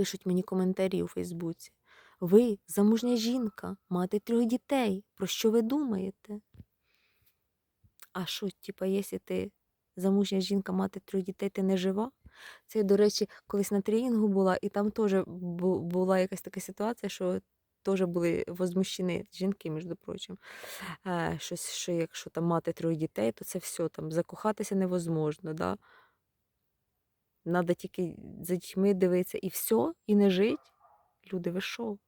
пишуть мені коментарі у Фейсбуці. Ви замужня жінка, мати трьох дітей. Про що ви думаєте? А що, типа, якщо ти замужня жінка, мати трьох дітей, ти не жива? Це, до речі, колись на тренінгу була, і там теж була якась така ситуація, що теж були возмущені жінки, між прочим. Е, щось, що якщо там мати трьох дітей, то це все там закохатися невозможно. Да? Надо тільки за дітьми дивитися і все, і не жить. Люди, ви що?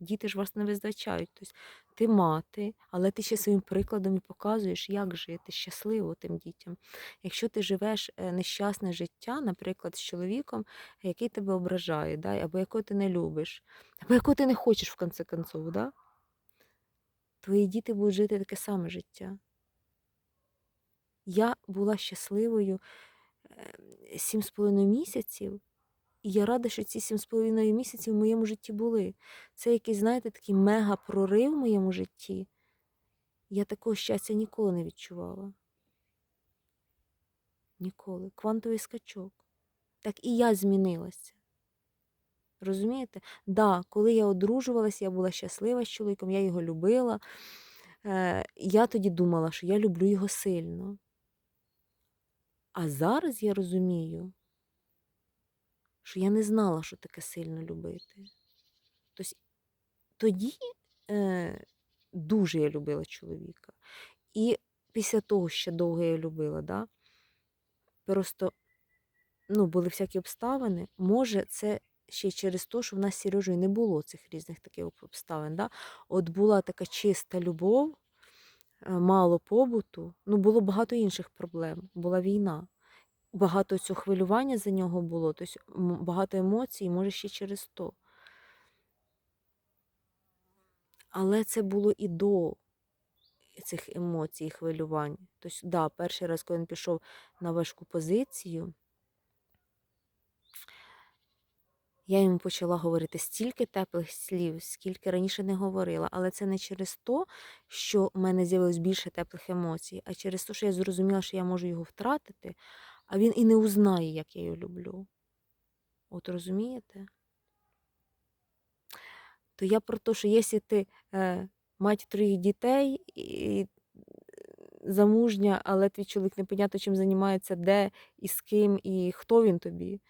Діти ж вас не визначають. Тобто ти мати, але ти ще своїм прикладом і показуєш, як жити щасливо тим дітям. Якщо ти живеш е, нещасне життя, наприклад, з чоловіком, який тебе ображає, да? або якого ти не любиш, або якого ти не хочеш в конце концов, да? твої діти будуть жити таке саме життя. Я була щасливою е, сім з половиною місяців, і я рада, що ці сім з половиною місяців в моєму житті були. Це якийсь, знаєте, такий мега-прорив в моєму житті. Я такого щастя ніколи не відчувала. Ніколи. Квантовий скачок. Так і я змінилася. Розумієте? Да, коли я одружувалася, я була щаслива з чоловіком, я його любила. Е, я тоді думала, що я люблю його сильно. А зараз я розумію, що я не знала, що таке сильно любити. Тобто тоді е, дуже я любила чоловіка. І після того ще довго я любила, да? просто ну, були всякі обставини. Може, це ще через те, що в нас з Сережею не було цих різних таких обставин. Да? От була така чиста любов, мало побуту, ну було багато інших проблем. Була війна. Багато цього хвилювання за нього було, тобто багато емоцій, може, ще через то. Але це було і до цих емоцій, хвилювань. Тобто, да, перший раз, коли він пішов на важку позицію, я йому почала говорити стільки теплих слів, скільки раніше не говорила. Але це не через те, що в мене з'явилось більше теплих емоцій, а через те, що я зрозуміла, що я можу його втратити, а він і не узнає, як я його люблю. От розумієте? То я про те, що якщо ти е, мать трьох дітей і замужня, але твій чоловік непонятно чим займається, де і з ким, і хто він тобі,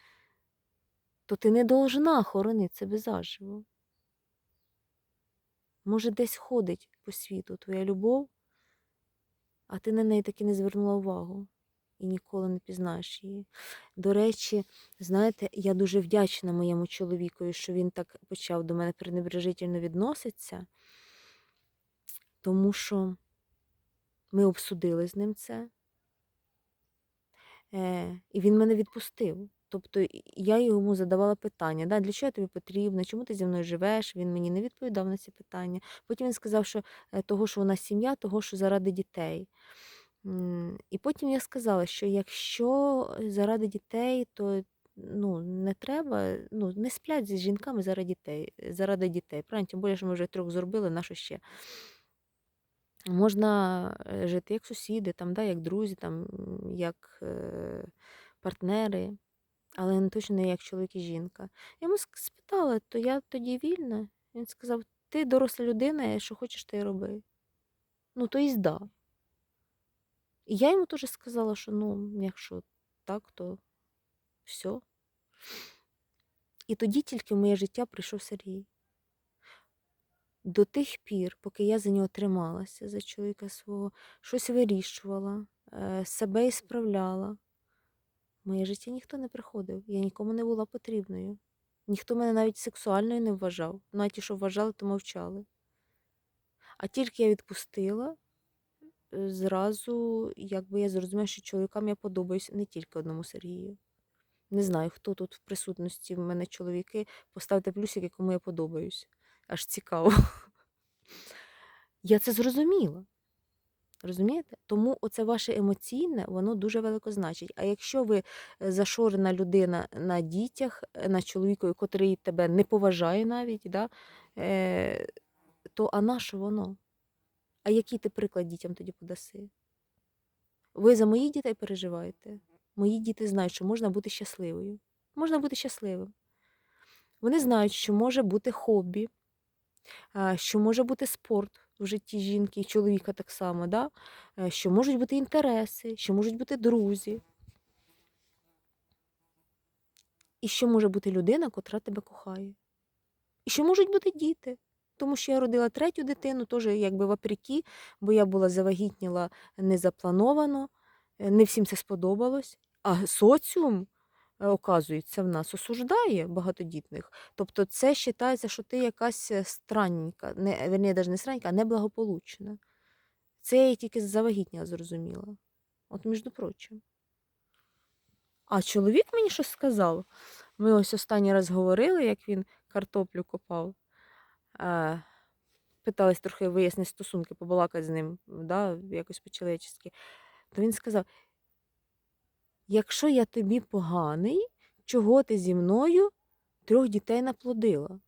то ти не должна хоронити себе заживо. Може, десь ходить по світу твоя любов, а ти на неї таки не звернула увагу і ніколи не пізнаєш її. До речі, знаєте, я дуже вдячна моєму чоловікові, що він так почав до мене пренебрежительно відноситися, тому що ми обсудили з ним це, е, і він мене відпустив. Тобто я йому задавала питання, да, для чого я тобі потрібна, чому ти зі мною живеш? Він мені не відповідав на ці питання. Потім він сказав, що е, того, що у нас сім'я, того, що заради дітей. І потім я сказала, що якщо заради дітей, то ну, не треба, ну, не сплять зі жінками заради дітей, заради дітей. Правильно? Тим більше, що ми вже трьох зробили, на що ще? Можна е, жити як сусіди, там, да, як друзі, там, як е, партнери, але не точно не як чоловік і жінка. Я йому спитала, то я тоді вільна. Він сказав: ти доросла людина, що хочеш, ти й роби. Ну, то і зда. І я йому теж сказала, що ну, якщо так, то все. І тоді тільки в моє життя прийшов Сергій. До тих пір, поки я за нього трималася, за чоловіка свого, щось вирішувала, е, себе і справляла. Моє життя ніхто не приходив, я нікому не була потрібною. Ніхто мене навіть сексуальною не вважав. Ну, а ті, що вважали, то мовчали. А тільки я відпустила, е, зразу, якби я зрозуміла, що чоловікам я подобаюсь не тільки одному Сергію. Не знаю, хто тут в присутності в мене чоловіки. Поставте плюсик, якому я подобаюсь. Аж цікаво. Я це зрозуміла. Розумієте? Тому оце ваше емоційне, воно дуже велико значить. А якщо ви е, зашорена людина на дітях, е, на чоловікові, котрий тебе не поважає навіть, да, е, то а на що воно? А який ти приклад дітям тоді подаси? Ви за моїх дітей переживаєте? Мої діти знають, що можна бути щасливою. Можна бути щасливим. Вони знають, що може бути хобі, що може бути спорт в житті жінки і чоловіка так само, да? е, що можуть бути інтереси, що можуть бути друзі. І що може бути людина, котра тебе кохає. І що можуть бути діти. Тому що я родила третю дитину, теж якби вопреки, бо я була завагітніла незаплановано, е, не всім це сподобалось. А соціум, оказується, в нас осуждає багатодітних. Тобто це вважається, що ти якась е, странненька, не, верні, навіть не странненька, а неблагополучна. Це я тільки завагітніла зрозуміла. От, між прочим. А чоловік мені щось сказав. Ми ось останній раз говорили, як він картоплю копав. Е, питались трохи вияснити стосунки, побалакати з ним, да, якось по-чоловічески. То він сказав: якщо я тобі поганий, чого ти зі мною трьох дітей наплодила?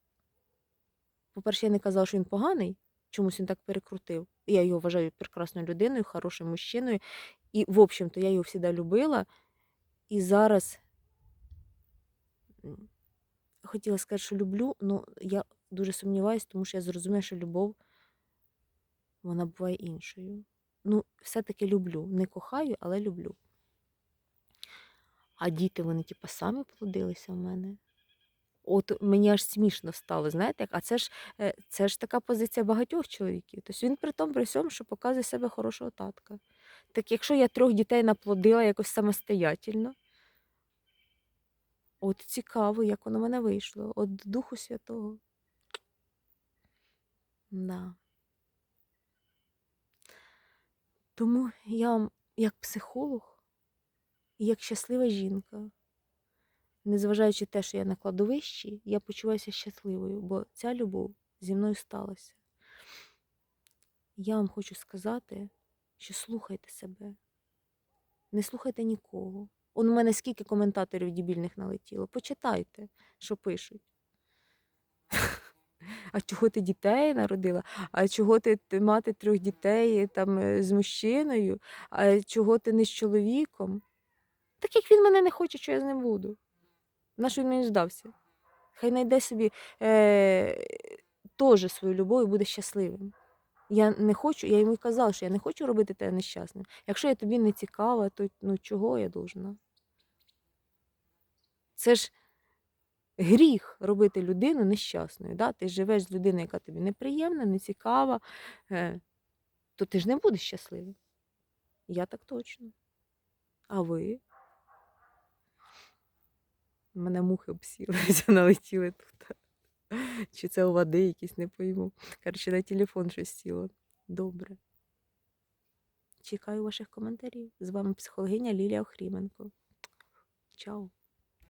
По-перше, я не казала, що він поганий, чомусь він так перекрутив. Я його вважаю прекрасною людиною, хорошим мужчиною. І, в общем-то, я його завжди любила. І зараз хотіла сказати, що люблю, але я дуже сумніваюся, тому що я зрозуміла, що любов вона буває іншою. Ну, все-таки люблю. Не кохаю, але люблю. А діти, вони, типу, самі плодилися в мене. От мені аж смішно стало, знаєте, а це ж, е, це ж така позиція багатьох чоловіків. Тобто він при тому при всьому, що показує себе хорошого татка. Так якщо я трьох дітей наплодила якось самостоятельно, от цікаво, як воно мене вийшло. От Духу Святого. Да. Тому я вам, як психолог і як щаслива жінка, незважаючи те, що я на кладовищі, я почуваюся щасливою, бо ця любов зі мною сталася. Я вам хочу сказати, що слухайте себе, не слухайте нікого. Он у мене скільки коментаторів дебільних налетіло. Почитайте, що пишуть. А чого ти дітей народила? А чого ти ти мати трьох дітей там е, з мужчиною? А чого ти не з чоловіком? Так як він мене не хоче, що я з ним буду. На що він мені здався? Хай знайде собі е, теж свою любов і буде щасливим. Я не хочу, я йому казала, що я не хочу робити тебе нещасним. Якщо я тобі не цікава, то ну чого я должна? Це ж гріх робити людину нещасною. Да? Ти живеш з людиною, яка тобі неприємна, нецікава, е, то ти ж не будеш щасливим. Я так точно. А ви? Мене мухи обсілися, налетіли тут. Чи це у води якісь, не пойму. Коротше, на телефон щось сіло. Добре. Чекаю ваших коментарів. З вами психологиня Лілія Охріменко. Чао.